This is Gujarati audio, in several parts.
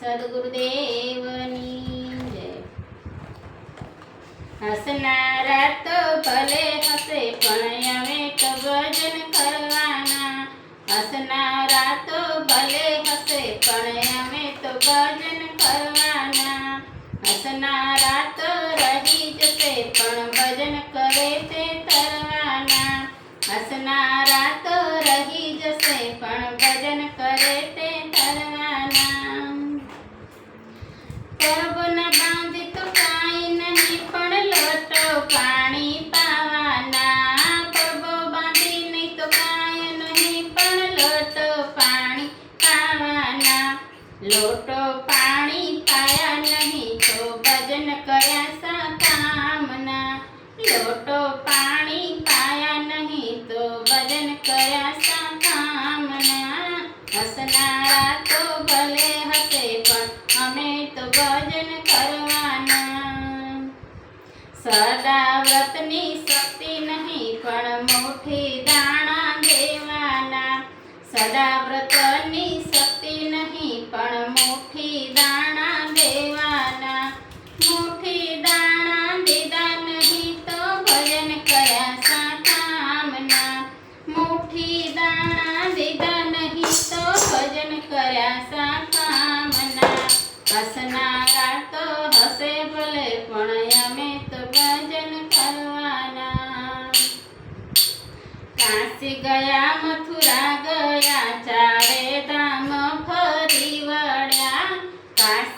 સદગુરુદેવની જય. હસનારા તો ભલે હસે, પણ અમે તો ભજન કરવાના. હસનારા તો ભલે હસે, પણ અમે તો ભજન કરવાના. હસનારા તો રહી જશે, પણ લોટો પાણી પાયા નહીં તો ભજન કર્યા સા કામના લોટો પાણી પાયા નહીં તો ભજન કર્યા સા કામના હસનારા તો ભલે હશે પણ અમે તો ભજન કરવાના. સદા વ્રતની શક્તિ નહીં પણ મોઠી દાણા દેવાના. સદા વ્રતની શક્તિ નહીં પણ મુઠ્ઠી દાણા દેવાના મુઠ્ઠી દાણા દીધા નહીં તો ભજન કર્યા સા કામના મુઠ્ઠી દાણા દીધા નહીં તો ભજન કર્યા સા કામના હસનારા તો હસે ભલે પણ અમે તો ભજન કરવાના કાશી ગયા મથુરા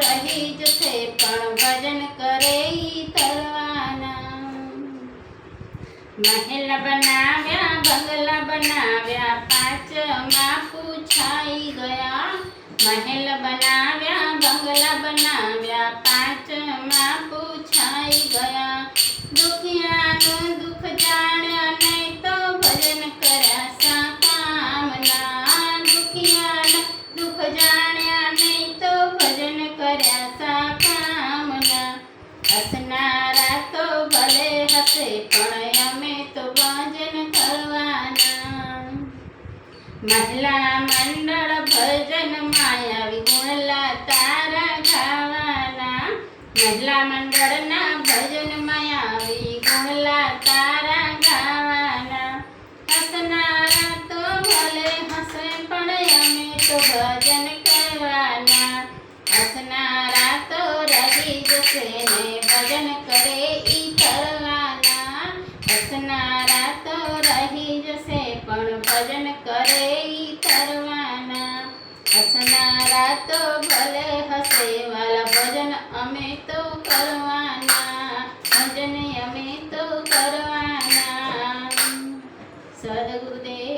રહી જશે પણ ભજન કરે ઈ તરવાના મહેલ બનાવ્યા બંગલા બનાવ્યા પાંચમાં પૂછાઈ ગયા મહેલ બનાવ્યા હસનારા તો ભલે હસે, પણ અમે તો ભજન કરવાના. મહિલા મંડળ ભજન માયાવી ગુણલા તારા ગાવાના. મહિલા મંડળના ભજન માયાવી ભજન કરે ઈ કરવાના હસનારા તો ભલે હસે, વાલા ભજન અમે તો કરવાના. ભજન અમે તો કરવાના. સદગુરુદેવ